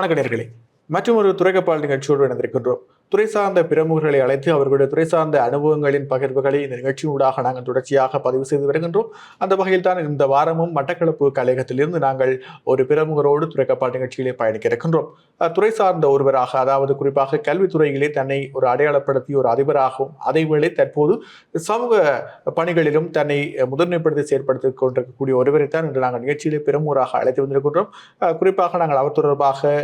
வணக்க நேர்களே. மற்றும் ஒரு துறைக்கப்பால் நிகழ்ச்சியோடு இணைந்திருக்கின்றோம். துறை சார்ந்த பிரமுகர்களை அழைத்து அவர்களுடைய துறை சார்ந்த அனுபவங்களின் பகிர்வுகளை இந்த நிகழ்ச்சியூடாக நாங்கள் தொடர்ச்சியாக பதிவு செய்து வருகின்றோம். அந்த வகையில் தான் இந்த வாரமும் மட்டக்களப்பு கழகத்திலிருந்து நாங்கள் ஒரு பிரமுகரோடு துறைக்கப்பால் நிகழ்ச்சியிலே பயணிக்க இருக்கின்றோம். துறை சார்ந்த ஒருவராக அதாவது குறிப்பாக கல்வித்துறையிலே தன்னை ஒரு அடையாளப்படுத்தி ஒரு அதிபராகவும் அதேவேளை தற்போது சமூக பணிகளிலும் தன்னை முதன்மைப்படுத்தி செயற்படுத்திக் கொண்டிருக்கக்கூடிய ஒருவரைத்தான் இன்று நாங்கள் நிகழ்ச்சியிலே பெருமூராக அழைத்து வந்திருக்கின்றோம். குறிப்பாக நாங்கள் அவர் தொடர்பாக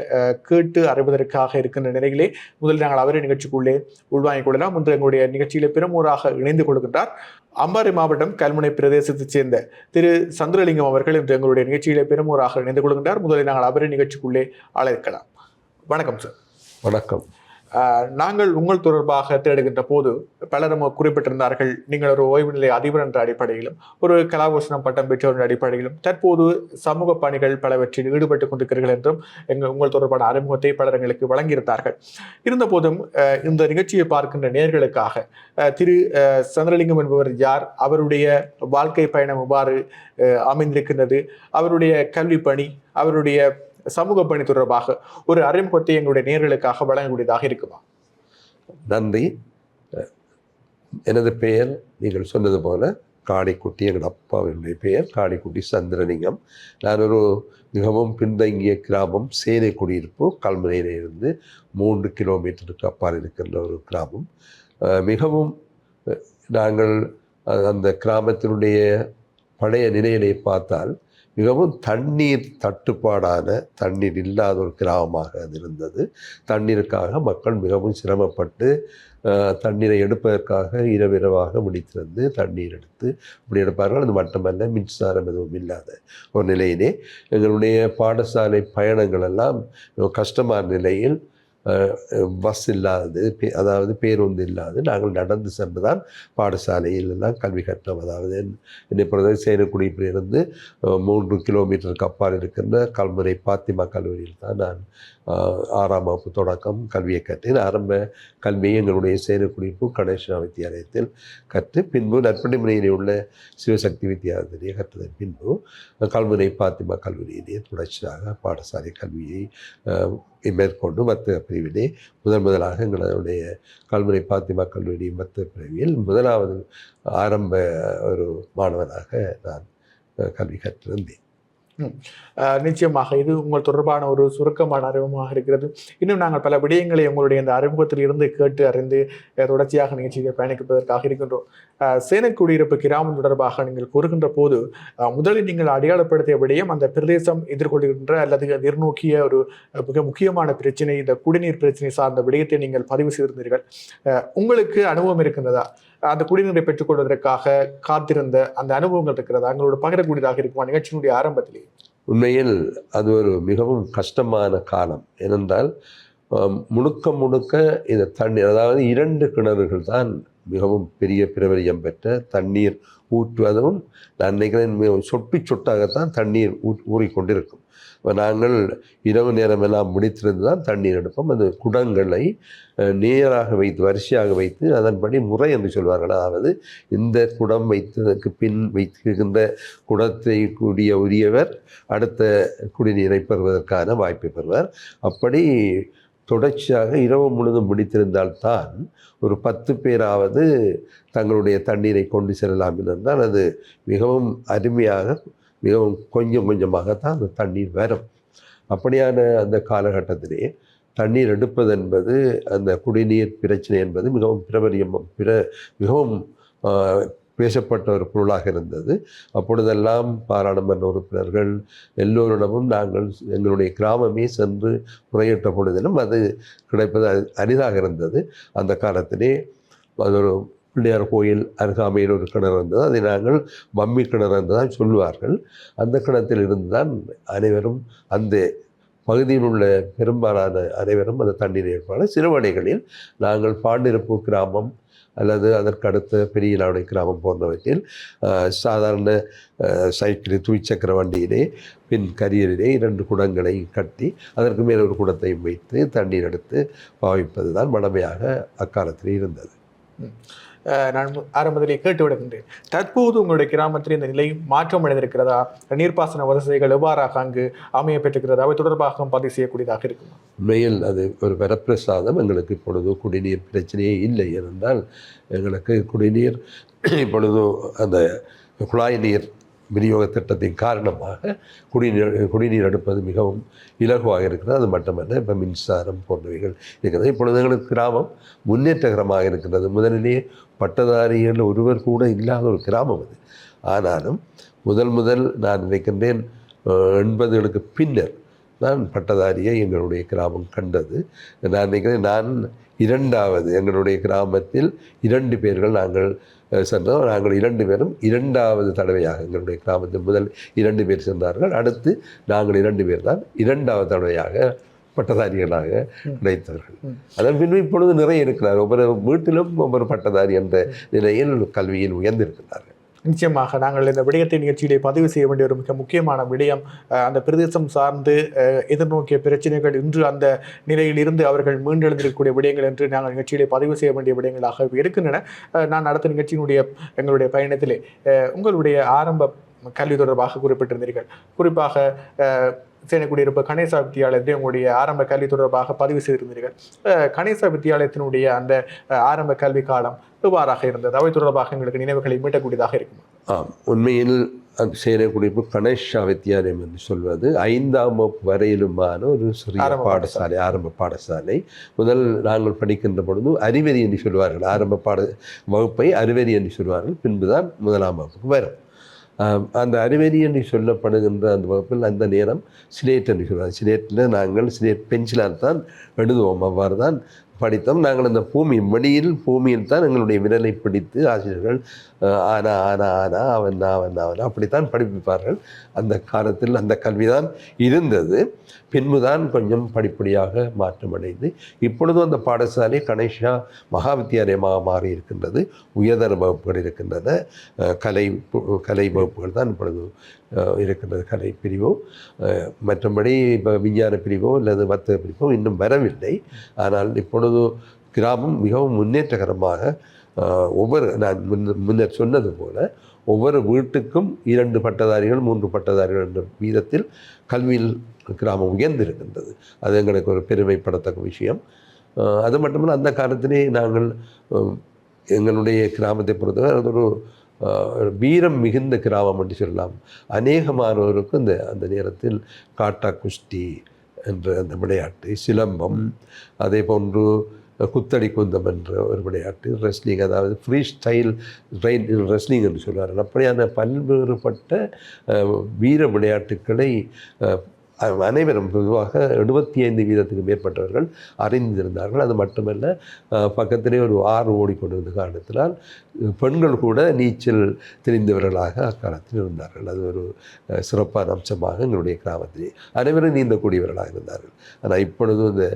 கேட்டு அறிவதற்காக இருக்கின்ற நிலையிலே முதலில் நாங்கள் அவர் நிகழ்ச்சிக்குள்ளே உள்வாங்கிக் கொள்ளலாம். இன்று எங்களுடைய நிகழ்ச்சியில பெருமூராக இணைந்து கொள்கின்றார். அம்பாறை மாவட்டம் கல்முனை பிரதேசத்தைச் சேர்ந்த திரு சந்திரலிங்கம் அவர்கள் இன்று எங்களுடைய நிகழ்ச்சியில பெருமூராக இணைந்து கொள்கின்றார். முதலில் நாங்கள் அவரை நிகழ்ச்சிக்குள்ளே அழைக்கலாம். வணக்கம் சார் வணக்கம். நாங்கள் உங்கள் தொடர்பாக தேடுகின்ற போது பலரும் குறிப்பிட்டிருந்தார்கள். நீங்கள் ஒரு ஓய்வு நிலை அதிபர் என்ற அடிப்படையிலும் ஒரு கலாபூஷணம் பட்டம் பெற்றோர் அடிப்படையிலும் தற்போது சமூக பணிகள் பலவற்றில் ஈடுபட்டுக் கொண்டிருக்கிறீர்கள் என்றும் எங்கள் உங்கள் தொடர்பான அறிமுகத்தை பலர் எங்களுக்கு வழங்கியிருந்தார்கள். இருந்தபோதும் இந்த நிகழ்ச்சியை பார்க்கின்ற நேர்களுக்காக திரு சந்திரலிங்கம் என்பவர் யார் அவருடைய வாழ்க்கை பயணம் எவ்வாறு அமைந்திருக்கின்றது அவருடைய கல்வி பணி அவருடைய சமூக பணி தொடர்பாக ஒரு அறிமுகத்தை எங்களுடைய நேர்களுக்காக வழங்கக்கூடியதாக இருக்குமா? நன்றி. எனது பெயர் நீங்கள் சொன்னது போல காடிக்குட்டி எங்கள் அப்பாவினுடைய பெயர் காடிக்குட்டி சந்திரலிங்கம். நான் ஒரு மிகவும் பின்தங்கிய கிராமம் சேனை குடியிருப்பு கல்முனையிலிருந்து மூன்று கிலோமீட்டருக்கு அப்பால் இருக்கின்ற ஒரு கிராமம். மிகவும் நாங்கள் அந்த கிராமத்தினுடைய பழைய நிலையிலே பார்த்தால் மிகவும் தண்ணீர் தட்டுப்பாடான தண்ணீர் இல்லாத ஒரு கிராமமாக அது இருந்தது. தண்ணீருக்காக மக்கள் மிகவும் சிரமப்பட்டு தண்ணீரை எடுப்பதற்காக இரவிரவாக முடித்திருந்து தண்ணீர் எடுத்து இப்படி எடுப்பார்கள். அது மட்டுமல்ல மின்சாரம் எதுவும் இல்லாத ஒரு நிலையிலே எங்களுடைய பாடசாலை பயணங்கள் எல்லாம் கஷ்டமான நிலையில் பஸ் இல்லாதது பே- அதாவது பேருந்து இல்லாது நாங்கள் நடந்து சென்று தான் பாடசாலையில் கல்வி கற்றோம். அதாவது என்னை பொறுத்தவரை சேனக்குடியிலிருந்து மூன்று கிலோமீட்டருக்கு அப்பால் இருக்கின்ற கல்முனை பாத்திமா கல்லூரியில் தான் நான் ஆறாம் வகுப்பு தொடக்கம் கல்வியை கற்றேன் ஆரம்ப கல்வியை எங்களுடைய சேனக்குடிப்பு கணேசனா வித்தியாலயத்தில் கற்று பின்பு நற்பணி முனையிலே உள்ள சிவசக்தி வித்தியாலயத்திலே கற்றதன் பின்பு கல்முனை பாத்திமா கல்லூரியிலே தொடர்ச்சியாக பாடசாலை கல்வியை மேற்கொண்டு வர்த்தக பிரிவிலே முதன் முதலாக எங்களுடைய கல்முனை பாத்திமா கல்லூரி வர்த்தக பிரிவில் முதலாவது ஆரம்ப ஒரு மாணவனாக நான் கல்வி கற்றிருந்தேன். நிச்சயமாக இது உங்கள் தொடர்பான ஒரு சுருக்கமான அறிமுகமாக இருக்கிறது. இன்னும் நாங்கள் பல விடயங்களை உங்களுடைய இந்த அறிமுகத்தில் இருந்து கேட்டு அறிந்து தொடர்ச்சியாக நிகழ்ச்சியில் பயணிப்பதற்காக இருக்கின்றோம். சேன குடியிருப்பு கிராமம் தொடர்பாக நீங்கள் கூறுகின்ற போது முதலில் நீங்கள் அடையாளப்படுத்திய விடயம் அந்த பிரதேசம் எதிர்கொள்கின்ற அல்லது எதிர்நோக்கிய ஒரு மிக முக்கியமான பிரச்சனை இந்த குடிநீர் பிரச்சனை சார்ந்த விடயத்தை நீங்கள் பதிவு செய்திருந்தீர்கள். உங்களுக்கு அனுபவம் இருக்கின்றதா? அந்த குடிநீரை பெற்றுக்கொள்வதற்காக காத்திருந்த அந்த அனுபவங்கள் இருக்கிறதா? எங்களோட பகிரக்கூடியதாக இருக்குமா நிகழ்ச்சியினுடைய ஆரம்பத்திலேயே உண்மையில் அது ஒரு மிகவும் கஷ்டமான காலம். ஏனென்றால் முழுக்க முழுக்க இந்த தண்ணீர் அதாவது இரண்டு கிணறுகள் தான் மிகவும் பெரிய பிரபலியம் பெற்ற தண்ணீர் ஊற்றுவதும் நான் நினைக்கிறேன் சொட்டு சொட்டாகத்தான் தண்ணீர் ஊ ஊறிக்கொண்டிருக்கும். இப்போ நாங்கள் இரவு நேரம் எல்லாம் முடித்திருந்து தான் தண்ணீர் எடுப்போம். அது குடங்களை நேராக வைத்து வரிசையாக வைத்து அதன்படி முறை என்று சொல்வார்கள். அதாவது இந்த குடம் வைத்ததற்கு பின் வைத்திருக்கின்ற குடத்தை கூடிய உரியவர் அடுத்த குடிநீரை பெறுவதற்கான வாய்ப்பை பெறுவார். அப்படி தொடர்ச்சியாக இரவு முழுதும் முடித்திருந்தால்தான் ஒரு பத்து பேராவது தங்களுடைய தண்ணீரை கொண்டு செல்லலாம் என்றால் அது மிகவும் அருமையாக மிகவும் கொஞ்சம் கொஞ்சமாகத்தான் அந்த தண்ணீர் வரும். அப்படியான அந்த காலகட்டத்திலே தண்ணீர் எடுப்பது என்பது அந்த குடிநீர் பிரச்சனை என்பது மிகவும் பிரபலியம் பிற மிகவும் பேசப்பட்ட ஒரு பொருளாக இருந்தது. அப்பொழுதெல்லாம் பாராளுமன்ற உறுப்பினர்கள் எல்லோரிடமும் நாங்கள் எங்களுடைய கிராமமே சென்று முறையிட்ட பொழுதிலும் அது கிடைப்பது அரிதாக இருந்தது. அந்த காலத்திலே அது ஒரு பிள்ளையார் கோயில் அருகாமையில் ஒரு கிணறு இருந்தது. அதை நாங்கள் மம்மி கிணறு என்று சொல்வார்கள் சொல்லுவார்கள். அந்த கிணத்தில் இருந்து தான் அனைவரும் அந்த பகுதியில் உள்ள பெரும்பாலான அனைவரும் அந்த தண்ணீர் ஏற்பாடு. சிறுவடைகளில் நாங்கள் பாண்டிருப்பு கிராமம் அல்லது அதற்கு அடுத்த பெரிய நாடு கிராமம் போன்றவற்றில் சாதாரண ஆஹ், சைக்கிள் துவிச்சக்கர வண்டியிலே பின் கரியரிலே இரண்டு குடங்களை கட்டி அதற்கு மேல் ஒரு குடத்தையும் வைத்து தண்ணீர் எடுத்து பாவிப்பது தான் மடமையாக அக்காலத்தில் இருந்தது. நான் ஆரம்பத்திலே கேட்டு விடுகின்றேன் தற்போது உங்களுடைய கிராமத்தில் இந்த நிலை மாற்றம் அடைந்திருக்கிறதா? நீர்ப்பாசன வசதிகள் எவ்வாறாக அங்கு அமைய பெற்றிருக்கிறதா? அவை தொடர்பாக பதிவு செய்யக்கூடியதாக இருக்கும். உண்மையில் அது ஒரு வரப்பிரசாதம். எங்களுக்கு இப்பொழுது குடிநீர் பிரச்சனையே இல்லை. இருந்தால் எங்களுக்கு குடிநீர் இப்பொழுது அந்த குழாய் நீர் விநியோக திட்டத்தின் காரணமாக குடிநீர் குடிநீர் எடுப்பது மிகவும் இலகுவாக இருக்கிறது. அது மட்டுமல்ல இப்போ மின்சாரம் போன்றவைகள் இருக்கிறது. இப்பொழுது எங்களுக்கு கிராமம் முன்னேற்றகரமாக இருக்கிறது முதலிலேயே பட்டதாரிகள் ஒருவர் கூட இல்லாத ஒரு கிராமம் அது. ஆனாலும் முதல் முதல் நான் நினைக்கின்றேன் எண்பதுகளுக்கு பின்னர் நான் பட்டதாரியை எங்களுடைய கிராமம் கண்டது. நான் நினைக்கிறேன் நான் இரண்டாவது எங்களுடைய கிராமத்தில் இரண்டு பேர்கள் நாங்கள் சென்றோம். நாங்கள் இரண்டு பேரும் இரண்டாவது தடவையாக எங்களுடைய கிராமத்தில் முதல் இரண்டு பேர் சென்றார்கள். அடுத்து நாங்கள் இரண்டு பேர் தான் இரண்டாவது தடவையாக பட்டதாரிகளாக கிடைத்தவர்கள். அதன் பின்பு இப்பொழுது நிறைய இருக்கிறார் ஒவ்வொரு வீட்டிலும் ஒவ்வொரு பட்டதாரி என்ற நிலையில் கல்வியில் உயர்ந்திருக்கிறார்கள் நிச்சயமாக நாங்கள் இந்த விடயத்தை நிகழ்ச்சியிலே பதிவு செய்ய வேண்டிய ஒரு மிக முக்கியமான விடயம் அந்த பிரதேசம் சார்ந்து எதிர்நோக்கிய பிரச்சனைகள் இன்று அந்த நிலையில் இருந்து அவர்கள் மீண்டெழுந்திருக்கக்கூடிய விடயங்கள் என்று நாங்கள் நிகழ்ச்சியிலே பதிவு செய்ய வேண்டிய விடயங்களாக இருக்கின்றன. நான் அடுத்த நிகழ்ச்சியினுடைய எங்களுடைய பயணத்திலே உங்களுடைய ஆரம்ப கல்வி தொடர்பாக குறிப்பிட்டிருந்தீர்கள். குறிப்பாக அஹ், சேனக்குடியிருப்பு கணேசா வித்தியாலயத்தை உங்களுடைய ஆரம்ப கல்வி தொடர்பாக பதிவு செய்திருந்தீர்கள். கணேசா வித்தியாலயத்தினுடைய அந்த ஆரம்ப கல்வி காலம் எவ்வாறாக இருந்தது. அவை தொடர்பாக எங்களுக்கு நினைவுகளை மீட்டக்கூடியதாக இருக்கும். ஆம். உண்மையில் அந்த சேனக்குடிப்பு கணேஷா வித்தியாலயம் என்று சொல்வது ஐந்தாம் வகுப்பு வரையிலுமான ஒரு சிறிய பாடசாலை. ஆரம்ப பாடசாலை. முதல் நாங்கள் படிக்கின்ற பொழுது அறிவரி என்று சொல்வார்கள். ஆரம்ப பாட வகுப்பை அறிவரி என்று சொல்வார்கள். பின்புதான் முதலாம் வகுப்புக்கு வரும். அந்த அறிவரி என்று சொல்லப்படுகின்ற அந்த வகுப்பில் அந்த நேரம் ஸ்லேட் என்று சொல்வாங்க ஸ்லேட்டில் நாங்கள் ஸ்லேட் பென்சிலால் தான் எழுதுவோம். அவ்வாறு தான் படித்தோம். நாங்கள் அந்த பூமி மடியில் பூமியில் தான் எங்களுடைய விரலை பிடித்து ஆசிரியர்கள் ஆனா ஆனா ஆனா அவன் அவன் அவன் அப்படித்தான் படிப்பிப்பார்கள். அந்த காலத்தில் அந்த கல்விதான் இருந்தது. பின்புதான் கொஞ்சம் படிப்படியாக மாற்றமடைந்து இப்பொழுதும் அந்த பாடசாலை கணேஷா மகா வித்தியாலயமாக மாறி இருக்கின்றது உயர்தர வகுப்புகள் இருக்கின்றன. கலை கலை வகுப்புகள் தான் இப்பொழுது இருக்கின்றது கலை பிரிவோ. மற்றபடி இப்போ விஞ்ஞான பிரிவோ அல்லது வர்த்தக பிரிவோ இன்னும் வரவில்லை. ஆனால் இப்பொழுது கிராமம் மிகவும் முன்னேற்றகரமாக ஒவ்வொரு நான் முன்ன முன்னர் சொன்னது போல ஒவ்வொரு வீட்டுக்கும் இரண்டு பட்டதாரிகள் மூன்று பட்டதாரிகள் என்ற வீதத்தில் கல்வியில் கிராமம் உயர்ந்திருக்கின்றது. அது எங்களுக்கு ஒரு பெருமைப்படத்தக்க விஷயம். அது மட்டுமல்ல அந்த காலத்திலே நாங்கள் எங்களுடைய கிராமத்தை பொறுத்தவரை அது ஒரு வீரம் மிகுந்த கிராமம் என்று சொல்லலாம். அநேகமானோருக்கு இந்த அந்த நேரத்தில் காட்டா குஸ்தி என்ற அந்த விளையாட்டு சிலம்பம் அதே போன்று குத்தடி குந்தம் என்ற ஒரு விளையாட்டு ரெஸ்லிங் அதாவது ஃப்ரீ ஸ்டைல் ரெயின் ரெஸ்லிங் என்று சொல்வார்கள். அப்படியான பல்வேறுபட்ட வீர விளையாட்டுக்களை அனைவரும் பொதுவாக எழுபத்தி ஐந்து வீதத்துக்கு மேற்பட்டவர்கள் அறிந்திருந்தார்கள். அது மட்டுமல்ல பக்கத்திலே ஒரு ஆறு ஓடிக்கொண்டிருந்த காரணத்தினால் பெண்கள் கூட நீச்சல் தெரிந்தவர்களாக அக்காலத்தில் இருந்தார்கள். அது ஒரு சிறப்பான அம்சமாக எங்களுடைய கிராமத்திலே அனைவரும் நீந்தக்கூடியவர்களாக இருந்தார்கள். ஆனால் இப்பொழுது இந்த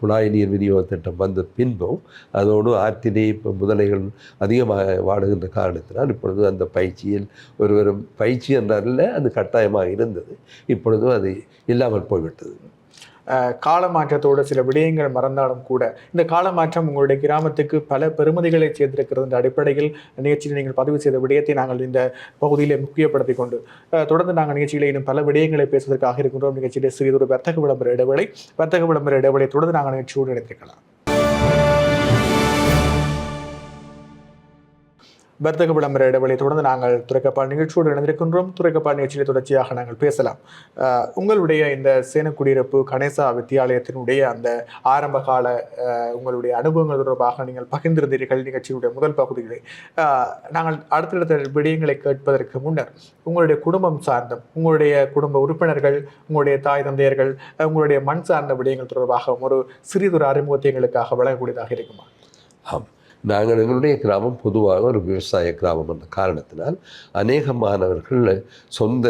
குழாய் நீர் விநியோக திட்டம் வந்த பின்பும் அதோடு ஆற்றிலே இப்போ முதலைகள் அதிகமாக வாடுகின்ற காரணத்தினால் இப்பொழுது அந்த பயிற்சியில் ஒருவரும் பயிற்சி என்றால் அது கட்டாயமாக இருந்தது. இப்பொழுது அது இல்லாமல் போய்விட்டது. காலமாற்றத்தோடு சில விடயங்கள் மறந்தாலும் கூட இந்த காலமாற்றம் உங்களுடைய கிராமத்துக்கு பல பெருமதிகளை சேர்த்திருக்கிறது என்ற அடிப்படையில் நிகழ்ச்சியில் நீங்கள் பதிவு செய்த விடயத்தை நாங்கள் இந்த பகுதியில் முக்கியப்படுத்திக் கொண்டு தொடர்ந்து நாங்கள் நிகழ்ச்சியில் இன்னும் பல விடயங்களை பேசுவதற்காக இருக்கின்றோம். நிகழ்ச்சியிலே சிறிதொரு வர்த்தக விளம்பர இடைவெளி வர்த்தக விளம்பர இடைவெளியை தொடர்ந்து நாங்கள் நிகழ்ச்சியோடு இணைந்திருக்கலாம். வர்த்தக விளம்பர இடைவெளி தொடர்ந்து நாங்கள் துறைக்கப்பால் நிகழ்ச்சியோடு இணைந்திருக்கின்றோம். துறைக்கப்பால் நிகழ்ச்சியில் தொடர்ச்சியாக நாங்கள் பேசலாம். உங்களுடைய இந்த சேனக்குடியிருப்பு கணேசா வித்தியாலயத்தினுடைய அந்த ஆரம்ப கால உங்களுடைய அனுபவங்கள் தொடர்பாக நீங்கள் பகிர்ந்திருந்தீர்கள் நிகழ்ச்சியுடைய முதல் பகுதிகளை நாங்கள் அடுத்தடுத்த விடயங்களை கேட்பதற்கு முன்னர் உங்களுடைய குடும்பம் சார்ந்தும் உங்களுடைய குடும்ப உறுப்பினர்கள் உங்களுடைய தாய் தந்தையர்கள் உங்களுடைய மண் சார்ந்த விடயங்கள் தொடர்பாக ஒரு சிறிதொரு அறிமுகத்தை எங்களுக்காக வழங்கக்கூடியதாக இருக்குமா? ஆம். நாங்கள் எங்களுடைய கிராமம் பொதுவாக ஒரு விவசாய கிராமம் என்ற காரணத்தினால் அநேக மாணவர்கள் சொந்த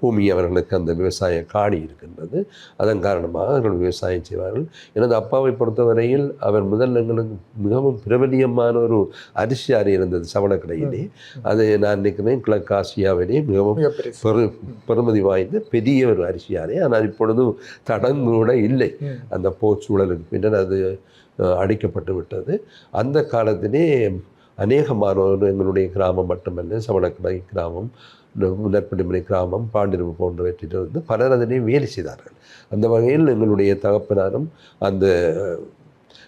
பூமி அவர்களுக்கு அந்த விவசாய காணி இருக்கின்றது. அதன் காரணமாக அவர்கள் விவசாயம் செய்வார்கள். எனது அப்பாவை பொறுத்தவரையில் அவர் முதல் எங்களுக்கு மிகவும் பிரபலியமான ஒரு அரிசி ஆறு இருந்தது சவணக்கடையிலே. அது நான் நினைக்கிறேன் கிழக்கு ஆசியாவிலே மிகவும் பெரு பெருமதி வாய்ந்த பெரிய ஒரு அரிசியாரே ஆனால் இப்பொழுது தடங்கூட இல்லை. அந்த போர் சூழலுக்கு பின்னர் அது அடிக்கப்பட்டு விட்டது அந்த காலத்திலே அநேகமானோர் எங்களுடைய கிராமம் மட்டுமல்ல சவணக்கடை கிராமம் நற்படிமனை கிராமம் பாண்டிருப்பு போன்றவற்றிலிருந்து பலர் அதனை வேலை செய்தார்கள். அந்த வகையில் எங்களுடைய தகப்பனாரும் அந்த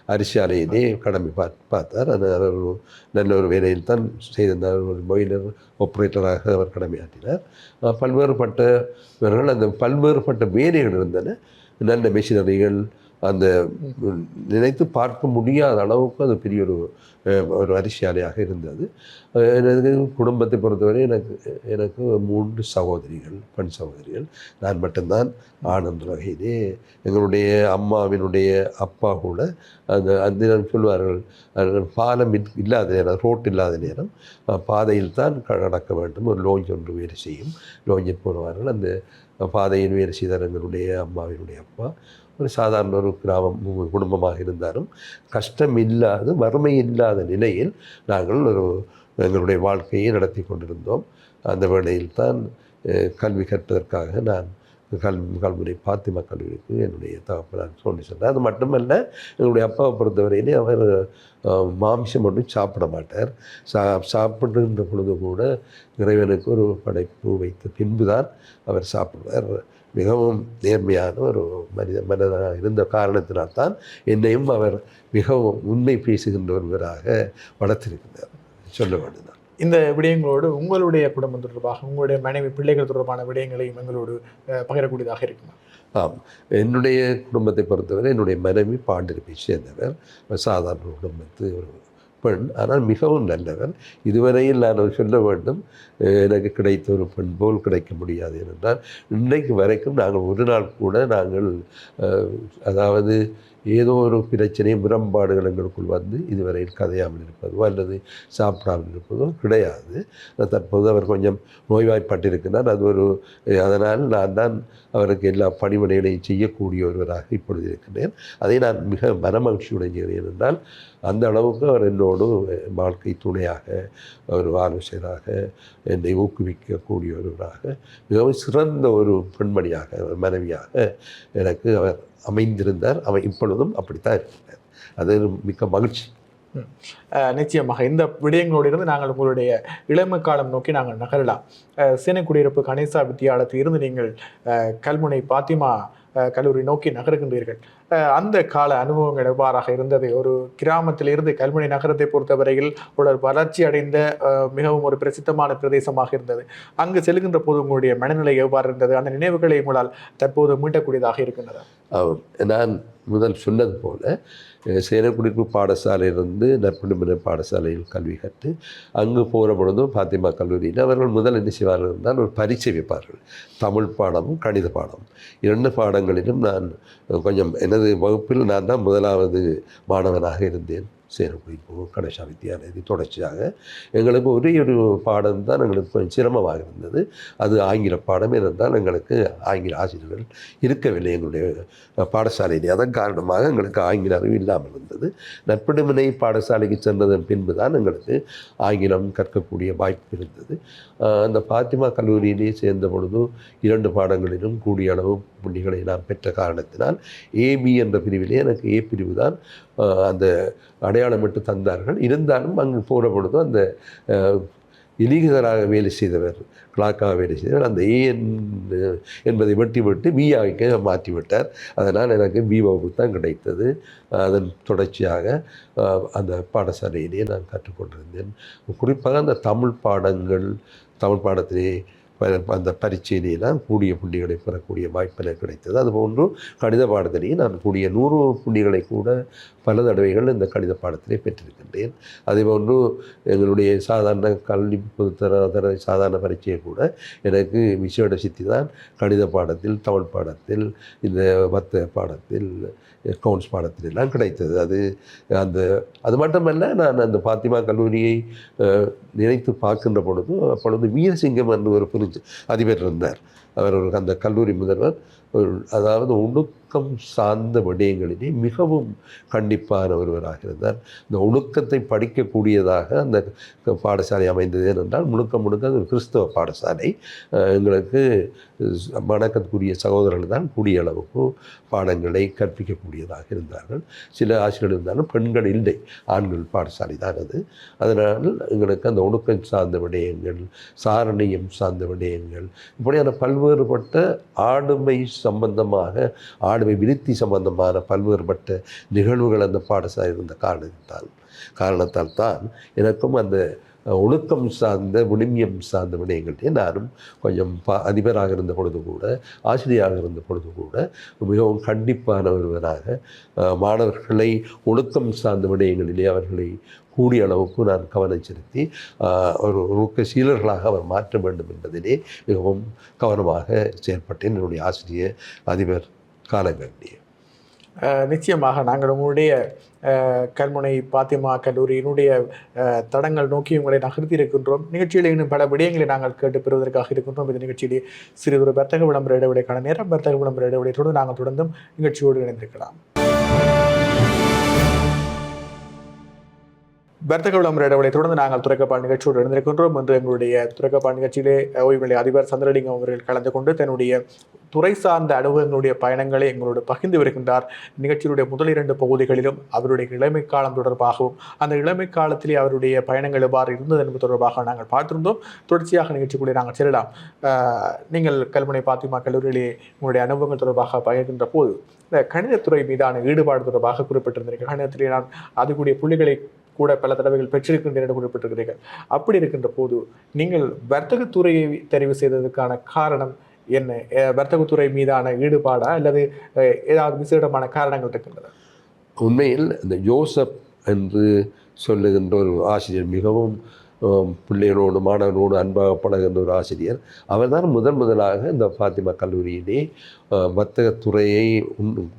அரிசி ஆலையிலே கடமை பார்த்து பார்த்தார். அது அவர் ஒரு நல்ல ஒரு வேலையில் தான் செய்திருந்தார். ஒரு பாய்லர் ஆப்ரேட்டராக அவர் கடமையாற்றினார். அஹ் பல்வேறுபட்டவர்கள் அந்த பல்வேறுபட்ட வேலைகள் இருந்தன. நல்ல மெஷினரிகள் அந்த நினைத்து பார்க்க முடியாத அளவுக்கு அது பெரிய ஒரு ஒரு அரிசியாலையாக இருந்தது. எனக்கு குடும்பத்தை பொறுத்தவரை எனக்கு எனக்கு மூன்று சகோதரிகள் பெண் சகோதரிகள். நான் மட்டும்தான் ஆனந்த வகையிலே எங்களுடைய அம்மாவினுடைய அப்பா கூட அந்த அந்த நேரம் சொல்வார்கள் பாலம் இல்லாத நேரம் ரோட் இல்லாத நேரம் பாதையில் தான் நடக்க வேண்டும். ஒரு லோஞ்ச் ஒன்று வேலை செய்யும். லோஞ்சில் போடுவார்கள். அந்த பாதையில் வேலை செய்தார் எங்களுடைய அம்மாவினுடைய அப்பா. ஒரு சாதாரண ஒரு கிராமம் குடும்பமாக இருந்தாலும் கஷ்டம் இல்லாத வறுமை இல்லாத நிலையில் நாங்கள் ஒரு எங்களுடைய வாழ்க்கையை நடத்தி கொண்டிருந்தோம். அந்த வேளையில் தான் கல்வி கற்பதற்காக நான் கல் கல்முனை பாத்திமா கல்லூரிக்கு என்னுடைய தகப்பனார் சொல்லி சொன்னார் அது மட்டுமல்ல எங்களுடைய அப்பாவை பொறுத்தவரையிலே அவர் மாம்சம் ஒன்றும் மட்டும் சாப்பிட மாட்டார். சா சாப்பிடுகின்ற பொழுது கூட இறைவனுக்கு ஒரு படைப்பு வைத்த பின்புதான் அவர் சாப்பிடுவார். மிகவும் நேர்மையான ஒரு மனித மனிதனாக இருந்த காரணத்தினால்தான் என்னையும் அவர் மிகவும் உண்மை பேசுகின்ற ஒருவராக வளர்த்திருக்கிறார். சொல்ல வேண்டும் நான். இந்த விடயங்களோடு உங்களுடைய குடும்பம் தொடர்பாக உங்களுடைய மனைவி பிள்ளைகள் தொடர்பான விடயங்களையும் எங்களோடு பகிரக்கூடியதாக இருக்குமா? ஆம். என்னுடைய குடும்பத்தை பொறுத்தவரை என்னுடைய மனைவி பாண்டிருப்பை சேர்ந்தவர் சாதாரண குடும்பத்து ஒரு பெண். ஆனால் மிகவும் நல்லவன். இதுவரையில் நான் சொல்ல வேண்டும் எனக்கு கிடைத்த ஒரு பெண் போல் கிடைக்க முடியாது என்றால் இன்றைக்கு வரைக்கும் நாங்கள் ஒரு நாள் கூட நாங்கள் அதாவது ஏதோ ஒரு பிரச்சனை முரண்பாடுகள் எங்களுக்குள் வந்து இதுவரையில் கதையாமல் இருப்பதோ அல்லது சாப்பிடாமல் இருப்பதோ கிடையாது. தற்போது அவர் கொஞ்சம் நோய்வாய்ப்பட்டிருக்கிறார். அது ஒரு அதனால் நான் தான் அவருக்கு எல்லா பணிவிடைகளையும் செய்யக்கூடிய ஒருவராக இப்பொழுது இருக்கின்றேன். அதை நான் மிக மனமகிழ்ச்சியுடன் செய்கிறேன் என்றால் அந்த அளவுக்கு அவர் என்னோடு வாழ்க்கை துணையாக ஒரு ஆலோசகராக என்னை ஊக்குவிக்கக்கூடிய ஒருவராக மிகவும் சிறந்த ஒரு பெண்மணியாக ஒரு மனைவியாக எனக்கு அவர் அமைந்திருந்தார். அவர் இப்பொழுதும் அப்படித்தான் இருக்கிறார் அது மிக்க மகிழ்ச்சி. நிச்சயமாக. இந்த விடயங்களோடு இருந்து நாங்கள் உங்களுடைய இளமை காலம் நோக்கி நாங்கள் நகரலாம். சீன சேனை குடியிருப்பு கணேசா வித்தியாலயத்தில் இருந்து நீங்கள் கல்முனை பாத்திமா கல்லூரி நோக்கி நகருகின்றீர்கள். அந்த கால அனுபவங்கள் எவ்வாறாக இருந்தது? ஒரு கிராமத்தில் இருந்து கல்முனை நகரத்தை பொறுத்தவரையில் ஒரு வளர்ச்சி அடைந்த மிகவும் ஒரு பிரசித்தமான பிரதேசமாக இருந்தது. அங்கு செல்கின்ற போது உங்களுடைய மனநிலை எவ்வாறு இருந்தது? அந்த நினைவுகளை உங்களால் தற்போது மீட்டக்கூடியதாக இருக்கின்றன நான் முதல் சொன்னது போல சேனக்குடிப்பு பாடசாலையிலிருந்து நற்பணிமன பாடசாலையில் கல்வி கற்று அங்கு போகிற பொழுதும் பாத்திமா கல்லூரியில் அவர்கள் முதல் என்ன செய்வார்கள் என்றால் ஒரு பரீட்சை வைப்பார்கள். தமிழ் பாடமும் கணித பாடம் இரண்டு பாடங்களிலும் நான் கொஞ்சம் எனது வகுப்பில் நான் தான் முதலாவது மாணவனாக இருந்தேன். சேனக்குடிப்பு கணேசா வித்தியாலயத்தில் தொடர்ச்சியாக எங்களுக்கு ஒரே ஒரு பாடம் தான் எங்களுக்கு கொஞ்சம் சிரமமாக இருந்தது. அது ஆங்கில பாடம் இருந்தால் எங்களுக்கு ஆங்கில ஆசிரியர்கள் இருக்கவில்லை. எங்களுடைய பாடசாலையில். அதன் காரணமாக எங்களுக்கு ஆங்கில அறிவு இல்லாமல் இருந்தது. நற்படுமனை பாடசாலைக்கு சென்றதன் பின்பு தான் எங்களுக்கு ஆங்கிலம் கற்கக்கூடிய வாய்ப்பு இருந்தது. அந்த பாத்திமா கல்லூரியிலே சேர்ந்த பொழுது இரண்டு பாடங்களிலும் கூடிய அளவு புள்ளிகளை நான் பெற்ற காரணத்தினால் ஏபி என்ற பிரிவிலே எனக்கு ஏ பிரிவு தான் அந்த அடையாளமிட்டு தந்தார்கள். இருந்தாலும் அங்கு போகிற பொழுது அந்த இலீகராக வேலை செய்தவர் கிளாக்காக வேலை செய்தவர் அந்த ஏ என்பதை வெட்டி விட்டு பிஆவுக்கு மாற்றி விட்டார். அதனால் எனக்கு பி வகுப்பு தான் கிடைத்தது. அதன் தொடர்ச்சியாக அந்த பாடசாலையிலேயே நான் கற்றுக்கொண்டிருந்தேன். குறிப்பாக அந்த தமிழ் பாடங்கள் தமிழ் பாடத்திலே ப- அந்த பரீட்சையிலாம் கூடிய புள்ளிகளை பெறக்கூடிய வாய்ப்பு கிடைத்தது. அதுபோன்று கணித பாடத்திலேயே நான் கூடிய நூறு புள்ளிகளை கூட பல தடவைகள் இந்த கணித பாடத்திலே பெற்றிருக்கின்றேன். அதேபோன்று எங்களுடைய சாதாரண கல்வி பொதுத்தர தர சாதாரண பரீட்சையை கூட எனக்கு விசேட சித்தி தான் கணித பாடத்தில் தமிழ் பாடத்தில் இந்த மத்த பாடத்தில் அக்கௌண்ட்ஸ் பாடத்தில் எல்லாம் கிடைத்தது. அது அந்த அது மட்டுமல்ல நான் அந்த பாத்திமா கல்லூரியை நினைத்து பார்க்கின்ற பொழுது அப்பொழுது வீரசிங்கம் என்று ஒரு புரிஞ்சு அதிபர் இருந்தார். அவர் ஒரு அந்த கல்லூரி முதல்வர். அதாவது ஒழுக்கம் சார்ந்த விடயங்களிலே மிகவும் கண்டிப்பான ஒருவராக இருந்தார். இந்த ஒழுக்கத்தை படிக்கக்கூடியதாக அந்த பாடசாலை அமைந்தது என்றால் முழுக்க முழுக்க அது ஒரு கிறிஸ்தவ பாடசாலை. எங்களுக்கு வணக்கத்துக்குரிய சகோதரர்கள் தான் கூடிய அளவுக்கு பாடங்களை கற்பிக்கக்கூடியதாக இருந்தார்கள். சில ஆசிரியர்கள் இருந்தாலும் பெண்கள் இல்லை. ஆண்கள் பாடசாலை தான் அது. அதனால் எங்களுக்கு அந்த ஒழுக்கம் சார்ந்த விடயங்கள் சாரணியம் சார்ந்த விடயங்கள் இப்படியான பல்வேறுபட்ட ஆளுமை சம்பந்தமாக ஆளுமை விருத்தி சம்பந்தமான பல்வேறுபட்ட நிகழ்வுகள் அந்த பாடசாலை இருந்த காரணத்தால் காரணத்தால் தான் எனக்கும் அந்த ஒழுக்கம் சார்ந்த விழுமியம் சார்ந்த விடயங்கள் நானும் கொஞ்சம் ப அதிபராக இருந்த பொழுது கூட ஆசிரியராக இருந்த பொழுது கூட மிகவும் கண்டிப்பான ஒருவராக மாணவர்களை ஒழுக்கம் சார்ந்த விடயங்களிலே அவர்களை கூடிய அளவுக்கு நான் கவனம் செலுத்தி ஒரு ஒழுக்க சீலர்களாக அவர் மாற்ற வேண்டும் என்பதிலே மிகவும் கவனமாக செயல்பட்டேன் என்னுடைய ஆசிரியர் அதிபர் காலங்கண்டிய நிச்சயமாக நாங்கள் உங்களுடைய கல்முனை பாத்திமா கல்லூரியினுடைய தடங்கள் நோக்கி உங்களை நகர்த்தி இருக்கின்றோம் நிகழ்ச்சியில் இன்னும் பல விடயங்களை நாங்கள் கேட்டு பெறுவதற்காக இருக்கின்றோம். இந்த நிகழ்ச்சியிலே சிறிது ஒரு வர்த்தக விளம்பர இடைவெளிக்கான நேரம் வர்த்தக விளம்பர இடைவெளியோடு தொடர்ந்து நாங்கள் தொடர்ந்தும் நிகழ்ச்சியோடு இணைந்திருக்கலாம். வர்த்தக விளம்பர இடைவெளி தொடர்ந்து நாங்கள் துறைக்கப்பால் நிகழ்ச்சியோடு இருந்திருக்கின்றோம் என்று எங்களுடைய துறைக்கப்பால் நிகழ்ச்சியிலே அஹ், ஓய்வு அதிபர் சந்திரலிங்கம் அவர்கள் கலந்து கொண்டு தன்னுடைய துறை சார்ந்த அனுபவங்களுடைய பயணங்களை எங்களோடு பகிர்ந்து வருகின்றார். நிகழ்ச்சியினுடைய முதல் இரண்டு பகுதிகளிலும் அவருடைய இளமை காலம் தொடர்பாகவும் அந்த இளமை காலத்திலே அவருடைய பயணங்கள் எவ்வாறு இருந்தது என்பது தொடர்பாக நாங்கள் பார்த்திருந்தோம். தொடர்ச்சியாக நிகழ்ச்சிக்குள்ளே நாங்கள் செல்லலாம். நீங்கள் கல்முனை பாத்திமா கல்லூரியிலே உங்களுடைய அனுபவங்கள் தொடர்பாக பகிர்கின்ற போது இந்த கணிதத்துறை மீதான ஈடுபாடு தொடர்பாக குறிப்பிட்டிருந்தீர்கள். கணிதத்திலே நான் அதுக்குரிய புள்ளிகளை கூட பல தடவைகள் பெற்றிருக்கின்றன என்று குறிப்பிட்டிருக்கிறீர்கள். அப்படி இருக்கின்ற போது நீங்கள் வர்த்தகத்துறையை தெரிவு செய்ததற்கான காரணம் என்ன? வர்த்தகத்துறை மீதான ஈடுபாடா? அல்லது ஏதாவது விசேடமான காரணங்கள் இருக்கின்றன உண்மையில் இந்த ஜோசப் என்று சொல்லுகின்ற ஒரு ஆசிரியர் மிகவும் பிள்ளைகளோடு மாணவர்களோடு அன்பாக பழகின்ற ஒரு ஆசிரியர். அவர்தான் முதன் முதலாக இந்த ஃபாத்திமா கல்லூரியிலே வர்த்தகத்துறையை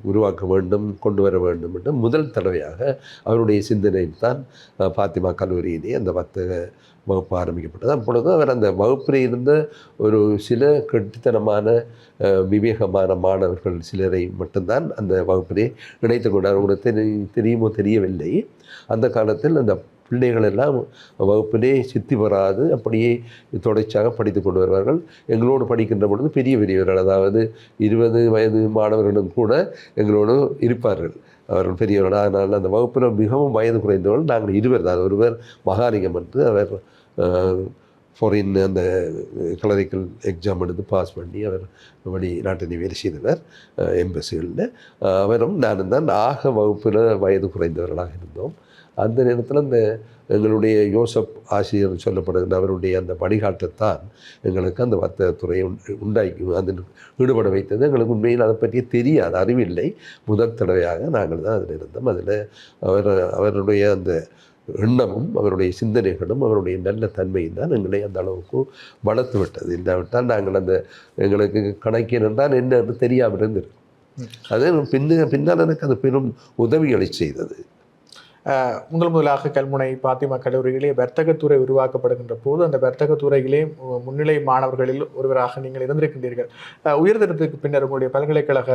உருவாக்க வேண்டும் கொண்டு வர வேண்டும் என்று முதல் தடவையாக அவருடைய சிந்தனையில் தான் ஃபாத்திமா கல்லூரியிலே அந்த வர்த்தக வகுப்பு ஆரம்பிக்கப்பட்டது. அப்பொழுது அவர் அந்த வகுப்பில் இருந்த ஒரு சில கெட்டித்தனமான விவேகமான மாணவர்கள் சிலரை மட்டும்தான் அந்த வகுப்பிலே இணைத்து கொண்டார். உங்களுக்கு தெரியுமோ தெரியவில்லை. அந்த காலத்தில் அந்த பிள்ளைகள் எல்லாம் வகுப்பிலே சித்தி வராது அப்படியே தொடர்ச்சியாக படித்து கொண்டு வருவார்கள். எங்களோடு படிக்கின்ற பொழுது பெரிய பெரியவர்கள் அதாவது இருபது வயது மாணவர்களும் கூட எங்களோடு இருப்பார்கள். அவர்கள் பெரியவர்கள். அதனால் அந்த வகுப்பில் மிகவும் வயது குறைந்தவர்கள். நாங்கள் இருவர் தான். ஒருவர் மகாலிங்கம் என்று அவர் ஃபாரின் அந்த கிளரிக்கல் எக்ஸாம் எடுத்து பாஸ் பண்ணி அவர் வெளிநாட்டில் வேலை செய்தவர் எம்பசிகளில் அவரும் நானும் தான் ஆக வகுப்பில் வயது குறைந்தவர்களாக இருந்தோம். அந்த நேரத்தில் அந்த எங்களுடைய யோசப் ஆசிரியர் சொல்லப்படுகிற அவருடைய அந்த வழிகாட்டத்தான் எங்களுக்கு அந்த வர்த்தகத்துறையை உண்டு- உண்டாக்கி அதில் ஈடுபட வைத்தது. எங்களுக்கு உண்மையில் அதை பற்றி தெரியாது அறிவில்லை. முதல் தடவையாக நாங்கள் தான் அதில் இருந்தோம். அதில் அவர் அவருடைய அந்த எண்ணமும் அவருடைய சிந்தனைகளும் அவருடைய நல்ல தன்மையும் தான் எங்களை அந்த அளவுக்கு வளர்த்து விட்டது. இல்லாவிட்டால் நாங்கள் அந்த எங்களுக்கு கணக்கியல் என்றால் என்ன என்று தெரியாமல் இருந்திருக்கும். அது பின்ன பின்னால் எனக்கு அது பெரும் உதவிகளை செய்தது. முதல் முதலாக கல்முனை பாத்திமா கல்லூரியிலே வர்த்தகத்துறை உருவாக்கப்படுகின்ற போது அந்த வர்த்தகத்துறையிலே முன்னிலை மாணவர்களில் ஒருவராக நீங்கள் இருந்திருக்கின்றீர்கள். உயர்தரத்துக்கு பின்னர் உங்களுடைய பல்கலைக்கழக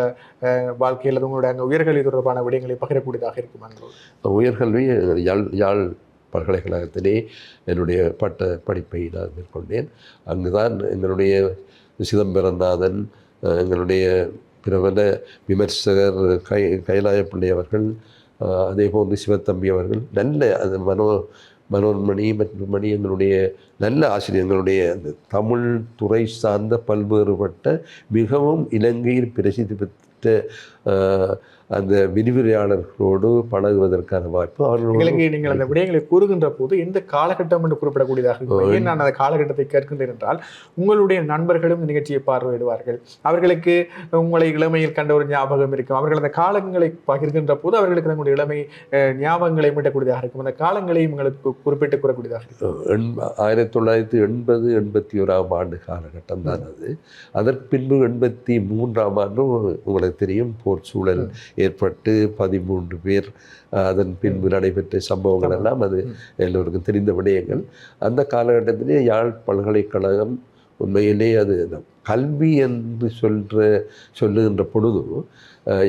வாழ்க்கையில் அல்லது உங்களுடைய அங்கே உயர்கல்வி தொடர்பான விடயங்களை பகிரக்கூடியதாக இருக்கும் அன்றோ உயர்கல்வி யாழ் யாழ் பல்கலைக்கழகத்திலே என்னுடைய பட்ட படிப்பை நான் மேற்கொண்டேன். அங்குதான் எங்களுடைய சிதம்பரநாதன் எங்களுடைய பிரபல விமர்சகர் கை கைலாய பிள்ளை அவர்கள் அதே போன்று சிவத்தம்பி அவர்கள் நல்ல அது மனோ மனோன்மணி மற்றும் மணி எங்களுடைய நல்ல ஆசிரியர்களுடைய அந்த தமிழ் துறை சார்ந்த பல்வேறுபட்ட மிகவும் இலங்கையில் பிரசித்தி பெற்ற அஹ், அந்த விரிவுரையாளர்களோடு பழகுவதற்கான வாய்ப்பு அவர்களோடு எங்களுக்கு நீங்கள் அந்த விடயங்களை கூறுகின்ற போது எந்த காலகட்டம் என்று குறிப்பிடக்கூடியதாக இருக்கும்? ஏன் நான் அந்த காலகட்டத்தை கேட்கின்றேன் என்றால் உங்களுடைய நண்பர்களும் இந்த நிகழ்ச்சியை பார்வையிடுவார்கள். அவர்களுக்கு உங்களை இளமையில் கண்ட ஒரு ஞாபகம் இருக்கும். அவர்கள் அந்த காலங்களை பகிர்கின்ற போது அவர்களுக்கு தங்களுடைய இளமை ஞாபகங்களை மீட்டக்கூடியதாக இருக்கும். அந்த காலங்களையும் உங்களுக்கு குறிப்பிட்டு கூறக்கூடியதாக இருக்கும். ஆயிரத்தி தொள்ளாயிரத்தி எண்பது எண்பத்தி ஓராம் ஆண்டு காலகட்டம் தான் அது. அதற்கு பின்பு எண்பத்தி மூன்றாம் ஆண்டு உங்களுக்கு தெரியும் போர் சூழல் ஏற்பட்டு பதிமூன்று பேர் அதன் பின்பு நடைபெற்ற சம்பவங்கள் எல்லாம் அது எல்லோருக்கும் தெரிந்த விடயங்கள். அந்த காலகட்டத்திலே யாழ் பல்கலைக்கழகம் உண்மையிலே அது கல்வி என்று சொல்கிற சொல்லுகின்ற பொழுது அஹ்,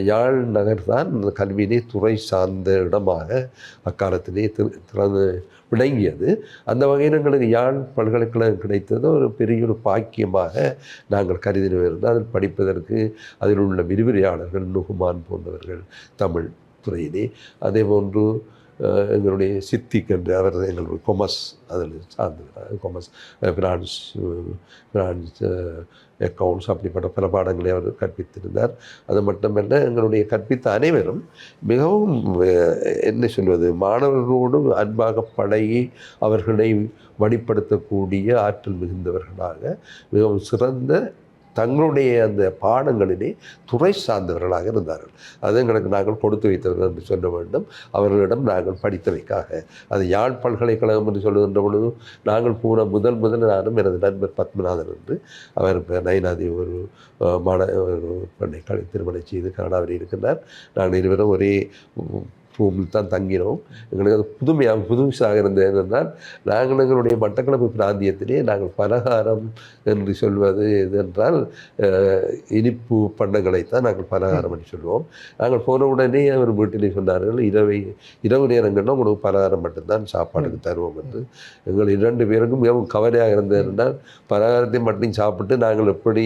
யாழ் நகர் தான் இந்த கல்வியிலே துறை சார்ந்த இடமாக அக்காலத்திலே திரு- திறந்து விளங்கியது. அந்த வகையில் எங்களுக்கு யாழ் பல்கலைக்கழகம் கிடைத்தது ஒரு பெரிய ஒரு பாக்கியமாக நாங்கள் கருதினோம் இருந்தால் அதில் படிப்பதற்கு அதில் உள்ள விரிவுரையாளர்கள் நுகுமான் போன்றவர்கள் தமிழ் துறையிலே. அதே போன்று எங்களுடைய சித்திக் என்று அவர் எங்களுடைய கொமர்ஸ் அதில் சார்ந்து கொமர்ஸ் பிரான்ஸ் பிரான்ஸ் அக்கௌண்ட்ஸ் அப்படிப்பட்ட பல பாடங்களை அவர் கற்பித்திருந்தார். அது மட்டுமல்ல எங்களுடைய கற்பித்த அனைவரும் மிகவும் என்ன சொல்வது மாணவர்களோடு அன்பாக பழகி அவர்களை வழிப்படுத்தக்கூடிய ஆற்றல் மிகுந்தவர்களாக மிகவும் சிறந்த தங்களுடைய அந்த பாடங்களிலே துறை சார்ந்தவர்களாக இருந்தார்கள். அது எங்களுக்கு நாங்கள் கொடுத்து வைத்தவர்கள் என்று சொல்ல வேண்டும். அவர்களிடம் நாங்கள் படித்தவைக்காக அது யாழ் பல்கலைக்கழகம் என்று சொல்லுகின்ற பொழுது நாங்கள் பூரா முதல் முதல் நானும் எனது நண்பர் பத்மநாதன் என்று அவர் இப்ப ஒரு அஹ், மாண ஒரு பெண்ணை கலை திருமணம் செய்து கனடாவில் இருக்கின்றார். நாங்கள் இருவரும் ஒரே ரூமில் தான் தங்கினோம். எங்களுக்கு அது புதுமையாக புதுசாக இருந்தது என்னென்னால் நாங்கள் எங்களுடைய மட்டக்களப்பு பிராந்தியத்திலே நாங்கள் பலகாரம் என்று சொல்வது எது என்றால் பண்டங்களை தான் நாங்கள் பலகாரம் என்று சொல்லுவோம் நாங்கள் போன உடனே அவர் வீட்டிலே சொன்னார்கள் இரவை இரவு நேரங்களில் உங்களுக்கு பலகாரம் மட்டும்தான் சாப்பாடுக்கு தருவோம் என்று. எங்கள் இரண்டு பேருக்கும் மிகவும் கவலையாக இருந்தது என்றால் பலகாரத்தை மட்டும் சாப்பிட்டு நாங்கள் எப்படி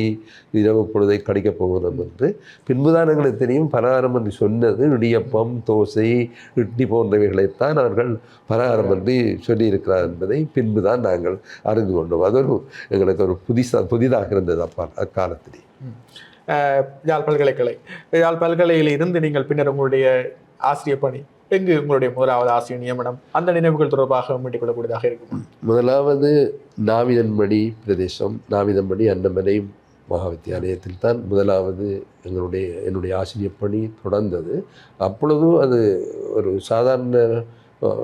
இரவு பொழுதை கடிக்கப் போகிறோம் என்று. பின்புதான் எங்களுக்கு தெரியும் பலகாரம் என்று சொன்னது இடியப்பம் தோசை இட்லி போன்றவைகளைத்தான் அவர்கள் பலகாரம் என்று சொல்லியிருக்கிறார் என்பதை பின்புதான் நாங்கள் அறிந்து கொண்டோம். அது ஒரு எங்களுக்கு ஒரு புதிசா புதிதாக இருந்தது அப்பா அக்காலத்திலே. யாழ் பல்கலைக்கழக யாழ் பல்கலையில் இருந்து நீங்கள் பின்னர் உங்களுடைய ஆசிரியர் பணி எங்கு உங்களுடைய முதலாவது ஆசிரியர் நியமனம் அந்த நினைவுகள் தொடர்பாக மீட்டிக் கொள்ளக்கூடியதாக இருக்கும்? முதலாவது நாவிதன்மடி பிரதேசம் நாவிதன்மடி மகா வித்தியாலயத்தில் தான் முதலாவது எங்களுடைய என்னுடைய ஆசிரியர் பணி தொடர்ந்தது. அப்பொழுதும் அது ஒரு சாதாரண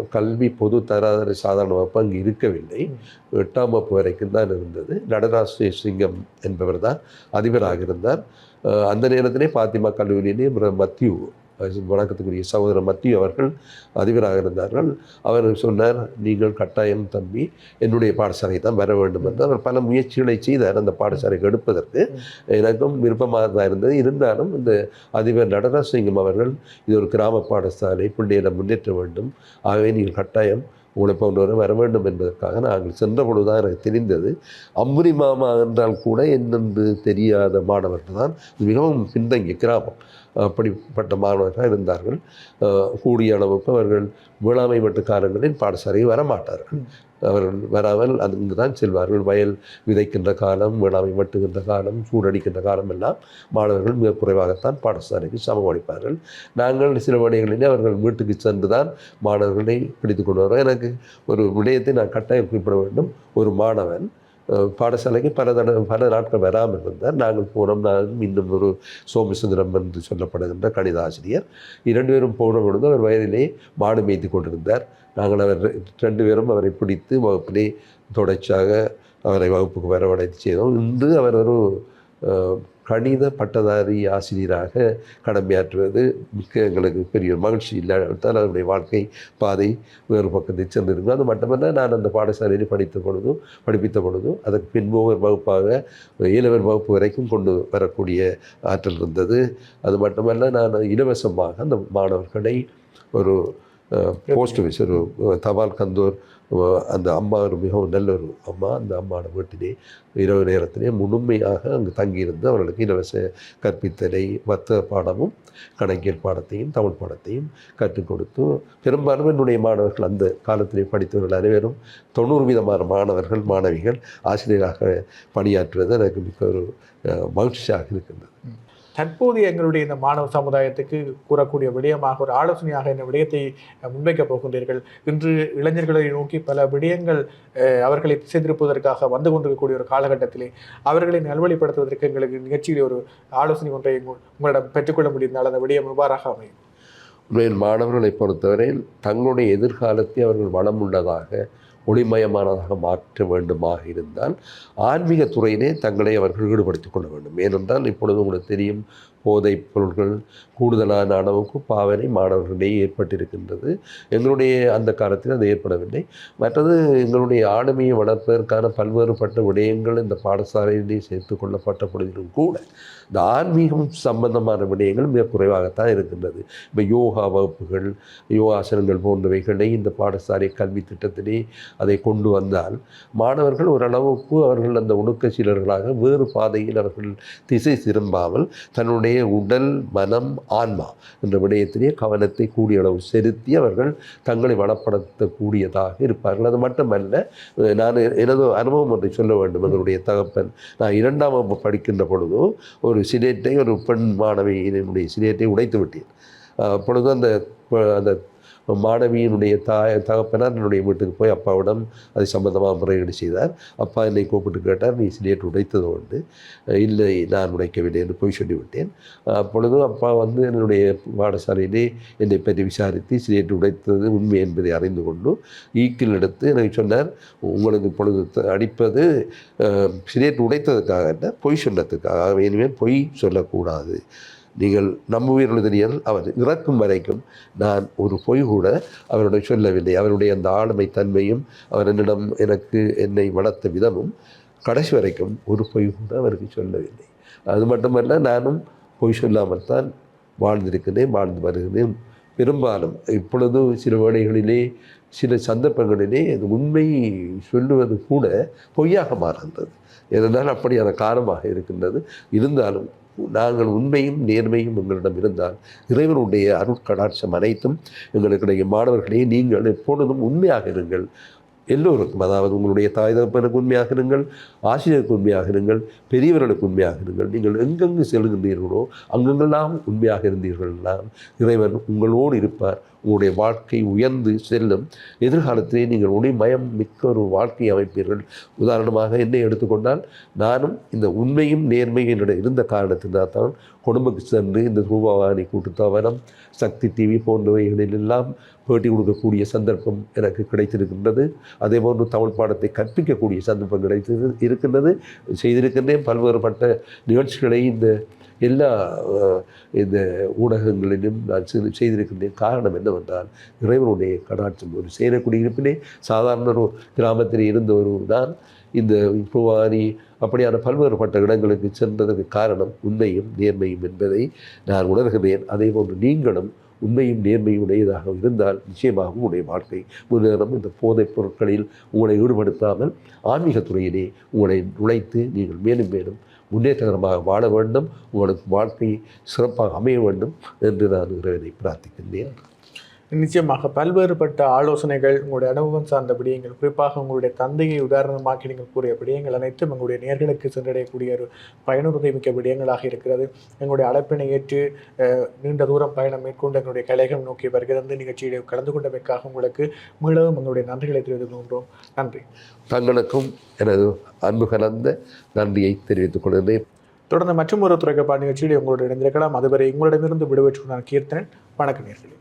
கல்வி பொது தராதர சாதாரண வகுப்பு அங்கே இருக்கவில்லை. எட்டாம் வகுப்பு வரைக்கும் தான் இருந்தது. நடராஜ் சிங்கம் என்பவர் தான் அதிபராக இருந்தார். அந்த நேரத்திலே பாத்திமா கல்லூரியிலே பிர- மத்தியூ வணக்கத்துக்குரிய சகோதரர் மத்திய அவர்கள் அதிபராக இருந்தார்கள். அவர் சொன்னார் நீங்கள் கட்டாயம் தம்பி என்னுடைய பாடசாலை தான் வர வேண்டும் என்று. அவர் பல முயற்சிகளை செய்தார் அந்த பாடசாலைக்கு எடுப்பதற்கு. எனக்கும் விருப்பமாக தான் இருந்தது. இருந்தாலும் இந்த அதிபர் நடராசிங்கம் அவர்கள் இது ஒரு கிராம பாடசாலை பிள்ளைகளை முன்னேற்ற வேண்டும். ஆகவே நீங்கள் கட்டாயம் உங்களை போன்றவரை வர வேண்டும் என்பதற்காக நாங்கள் சென்ற பொழுதுதான் எனக்கு தெரிந்தது. அம்புரி மாமா என்றால் கூட என்னென்று தெரியாத மாணவர்கள் தான். மிகவும் பின்தங்கிய கிராமம். அப்படிப்பட்ட மாணவர்கள் இருந்தார்கள். கூடிய அளவுக்கு அவர்கள் வேளாண்மை மட்டுக்காரங்களின் பாடசாலையில் வரமாட்டார்கள். அவர்கள் வராமல் அங்கு தான் செல்வார்கள். வயல் விதைக்கின்ற காலம் வேளாண்மை வெட்டுகின்ற காலம் சூடடிக்கின்ற காலம் எல்லாம் மாணவர்கள் மிக குறைவாகத்தான் பாடசாலைக்கு சமம் அளிப்பார்கள். நாங்கள் சில வழிகளிலே அவர்கள் வீட்டுக்கு சென்று தான் மாணவர்களை பிடித்து கொண்டு வருவோம் எனக்கு ஒரு விடயத்தை நான் கட்டாயம் குறிப்பிட வேண்டும். ஒரு மாணவன் பாடசாலைக்கு பல தடவை பல நாட்கள் வராமல் இருந்தார். நாங்கள் போனோம். நாங்கள் இன்னும் ஒரு சோமசுந்தரம் என்று சொல்லப்படுகின்ற கணித ஆசிரியர் இரண்டு பேரும் போன பொழுது அவர் வயதிலே மாடு மேய்த்து கொண்டிருந்தார். நாங்கள் அவர் ரெ- ரெண்டு பேரும் அவரை பிடித்து வகுப்பிலே தொடர்ச்சியாக அவரை வகுப்புக்கு வரவழைத்து செய்தோம் இன்று அவர் ஒரு கணித பட்டதாரி ஆசிரியராக கடமையாற்றுவது மிக்க எங்களுக்கு பெரிய ஒரு மகிழ்ச்சி இல்லாவிட்டால் அவருடைய வாழ்க்கை பாதை வேறு பக்கத்தை சென்றிருக்கும். அது மட்டுமல்ல நான் அந்த பாடசாலையில் படித்த பொழுதும் படிப்பித்த பொழுதும் அதற்கு பின்போவர் வகுப்பாக இளவர் வகுப்பு வரைக்கும் கொண்டு வரக்கூடிய ஆற்றல் இருந்தது. அது மட்டுமல்ல நான் இலவசமாக அந்த மாணவர்களை ஒரு போஸ்ட் ஆஃபீஸ் ஒரு தபால் கந்தூர் அந்த அம்மா மிகவும் நல்ல ஒரு அம்மா அந்த அம்மாவோட வீட்டிலே இரவு நேரத்திலே முழுமையாக அங்கு தங்கியிருந்து அவர்களுக்கு இலவச கற்பித்தலை வர்த்தக பாடமும் கணக்கியல் பாடத்தையும் தமிழ் பாடத்தையும் கற்றுக் கொடுத்து பெரும்பாலும் என்னுடைய மாணவர்கள் அந்த காலத்திலே படித்தவர்கள் அனைவரும் தொண்ணூறு விதமான மாணவர்கள் மாணவிகள் ஆசிரியராக பணியாற்றுவது எனக்கு மிக்க ஒரு மகிழ்ச்சியாக இருக்கின்றது. தற்போது எங்களுடைய இந்த மாணவ சமுதாயத்துக்கு கூறக்கூடிய விடயமாக ஒரு ஆலோசனையாக இந்த விடயத்தை முன்வைக்கப் போகின்றீர்கள். இன்று இளைஞர்களை நோக்கி பல விடயங்கள் அவர்களை திசை திருப்புவதற்காக வந்து கொண்டிருக்கக்கூடிய ஒரு காலகட்டத்திலே அவர்களை நல்வழிப்படுத்துவதற்கு எங்களுக்கு நிகழ்ச்சியில் ஒரு ஆலோசனை ஒன்றை உங்களிடம் பெற்றுக்கொள்ள முடிந்தால் அந்த விடயம் இவ்வாறாக அமையும். உண்மையில் மாணவர்களை பொறுத்தவரையில் தங்களுடைய எதிர்காலத்தை அவர்கள் வளமுள்ளதாக ஒளிமயமானதாக மாற்ற வேண்டுமாக இருந்தால் ஆன்மீக துறையிலே தங்களை அவர்கள் ஈடுபடுத்திக் கொள்ள வேண்டும். ஏனென்றால் இப்பொழுது உங்களுக்கு தெரியும் போதைப் பொருட்கள் கூடுதலான அளவுக்கு பாவனை மாணவர்களிடையே ஏற்பட்டிருக்கின்றது. எங்களுடைய அந்த காலத்தில் அது ஏற்படவில்லை. மற்றது எங்களுடைய ஆளுமையை வளர்ப்பதற்கான பல்வேறுபட்ட விடயங்கள் இந்த பாடசாலையிலே சேர்த்து கொள்ளப்பட்ட பொழுதிலும் கூட இந்த ஆன்மீகம் சம்பந்தமான விடயங்கள் மிக குறைவாகத்தான் இருக்கின்றது. இப்போ யோகா வகுப்புகள் யோகாசனங்கள் போன்றவைகளை இந்த பாடசாலை கல்வி திட்டத்திலே அதை கொண்டு வந்தால் மாணவர்கள் ஓரளவுக்கு அவர்கள் அந்த ஒடுக்க சீலர்களாக வேறு பாதையில் அவர்கள் திசை திரும்பாமல் தன்னுடைய உடல் மனம் ஆன்மா என்ற விடயத்திலே கவனத்தை கூடிய அளவு செலுத்தி அவர்கள் தங்களை வளப்படுத்தக்கூடியதாக இருப்பார்கள். அது மட்டுமல்ல நான் எனது அனுபவம் ஒன்றை சொல்ல வேண்டும். என்னுடைய தகப்பன் நான் இரண்டாம் வகுப்பு படிக்கின்ற பொழுதோ ஒரு சிலேட்டை ஒரு பெண் மாணவியினுடைய சிலேட்டை உடைத்து விட்டேன். அப்பொழுது அந்த அந்த மாணவியினுடைய தாய் தகப்பனார் என்னுடைய வீட்டுக்கு போய் அப்பாவிடம் அது சம்மந்தமாக முறையீடு செய்தார். அப்பா என்னை கூப்பிட்டு கேட்டார் நீ சிலேட் உடைத்தது உண்டு. இல்லை நான் உடைக்கவில்லை என்று போய் சொல்லிவிட்டேன். அப்பொழுதும் அப்பா வந்து என்னுடைய பாடசாலையிலே என்னை பற்றி விசாரித்து சிலேட் உடைத்தது உண்மை என்பதை அறிந்து கொண்டு ஈக்கில் எடுத்து எனக்கு சொன்னார் உங்களுக்கு இப்பொழுது அடிப்பது சிலேட் உடைத்ததுக்காக பொய் சொன்னதுக்காக இனிமேல் பொய் சொல்லக்கூடாது. நீங்கள் நம்புவீர்கள் தெரியாது அவர் இறக்கும் வரைக்கும் நான் ஒரு பொய் கூட அவருடைய சொல்லவில்லை. அவருடைய அந்த ஆளுமை தன்மையும் அவர் என்னிடம் எனக்கு என்னை வளர்த்த விதமும் கடைசி வரைக்கும் ஒரு பொய் கூட அவருக்கு சொல்லவில்லை. அது மட்டுமல்ல நானும் பொய் சொல்லாமல் தான் வாழ்ந்திருக்கிறேன் வாழ்ந்து வருகிறேன். பெரும்பாலும் இப்பொழுது சில வேளைகளிலே சில சந்தர்ப்பங்களிலே அது உண்மை சொல்லுவது கூட பொய்யாக மாறுகின்றது. ஏனென்றால் அப்படியான காரணமாக இருக்கின்றது. இருந்தாலும் நாங்கள் உண்மையும் நேர்மையும் எங்களிடம் இருந்தால் இறைவனுடைய அருட்கடாட்சம் அனைத்தும் எங்களுக்கிடையே மாணவர்களே நீங்கள் எப்பொழுதும் உண்மையாக இருங்கள். எல்லோருக்கும் அதாவது உங்களுடைய தாய் தகப்பனுக்கு உண்மையாக இருங்கள் ஆசிரியருக்கு உண்மையாக இருங்கள் பெரியவர்களுக்கு உண்மையாக இருங்கள். நீங்கள் எங்கெங்கு செல்கின்றீர்களோ அங்கெங்கெல்லாம் உண்மையாக இருந்தீர்கள்லாம் இறைவன் உங்களோடு இருப்பார். உங்களுடைய வாழ்க்கை உயர்ந்து செல்லும். எதிர்காலத்திலே நீங்கள் ஒளிமயம் மிக்க ஒரு வாழ்க்கை அமைப்பீர்கள். உதாரணமாக என்னை எடுத்துக்கொண்டால் நானும் இந்த உண்மையும் நேர்மையும் என்னிடம் இருந்த காரணத்தினால் தான் குடும்பத்துக்கு சென்று இந்த ரூபாவாணி கூட்டுத்தாவனம் சக்தி டிவி போன்றவைகளிலெல்லாம் பேட்டி கொடுக்கக்கூடிய சந்தர்ப்பம் எனக்கு கிடைத்திருக்கின்றது. அதே போன்று தமிழ் பாடத்தை கற்பிக்கக்கூடிய சந்தர்ப்பம் கிடைத்து இருக்கின்றது. செய்திருக்கின்றேன். பல்வேறுபட்ட நிகழ்ச்சிகளை இந்த எல்லா இந்த ஊடகங்களிலும் நான் செய்து- செய்திருக்கின்றேன். காரணம் என்னவென்றால் இறைவனுடைய கடாட்சம் ஒரு சேரக்குடி சாதாரண ஒரு கிராமத்தில் இருந்த ஒரு நான் இந்த புவாரி அப்படியான பல்வேறுபட்ட இடங்களுக்கு சென்றதற்கு காரணம் உண்மையும் நேர்மையும் என்பதை நான் உணர்கிறேன். அதே போன்று நீங்களும் உண்மையும் நேர்மையும் உடையதாக இருந்தால் நிச்சயமாக உங்களுடைய வாழ்க்கை முன்னேறும் இந்த போதைப் பொருட்களில் உங்களை ஈடுபடுத்தாமல் ஆன்மீகத் துறையிலே உங்களை நுழைத்து நீங்கள் மேலும் மேலும் முன்னேற்றகரமாக வாழ வேண்டும். உங்களுக்கு வாழ்க்கை சிறப்பாக அமைய வேண்டும் என்று நான் இறைவனை பிரார்த்திக்கின்றேன். நிச்சயமாக பல்வேறுபட்ட ஆலோசனைகள் உங்களுடைய அனுபவம் சார்ந்த விடயங்கள் குறிப்பாக உங்களுடைய தந்தையை உதாரணமாக்கி நீங்கள் கூறிய விடயங்கள் அனைத்தும் எங்களுடைய நேர்களுக்கு சென்றடையக்கூடிய ஒரு பயனுறுதி மிக்க விடயங்களாக இருக்கிறது. எங்களுடைய அழைப்பினை ஏற்று நீண்ட தூரம் பயணம் மேற்கொண்டு எங்களுடைய கலைகள் நோக்கி வருகிறது. நிகழ்ச்சியில் கலந்து கொண்டமைக்காக உங்களுக்கு மீளவும் எங்களுடைய நன்றிகளை தெரிவித்துக் கொள்கின்றோம் நன்றி. தங்களுக்கும் எனது அன்பு கலந்த நன்றியை தெரிவித்துக் கொள்கிறேன். தொடர்ந்து மற்றும் ஒரு துறைக்கப்பாடு நிகழ்ச்சியில் உங்களோட இணைந்திருக்கலாம். அதுவரை உங்களிடமிருந்து விடுபெற்று நான் கீர்த்தன் வணக்க நேர்களே.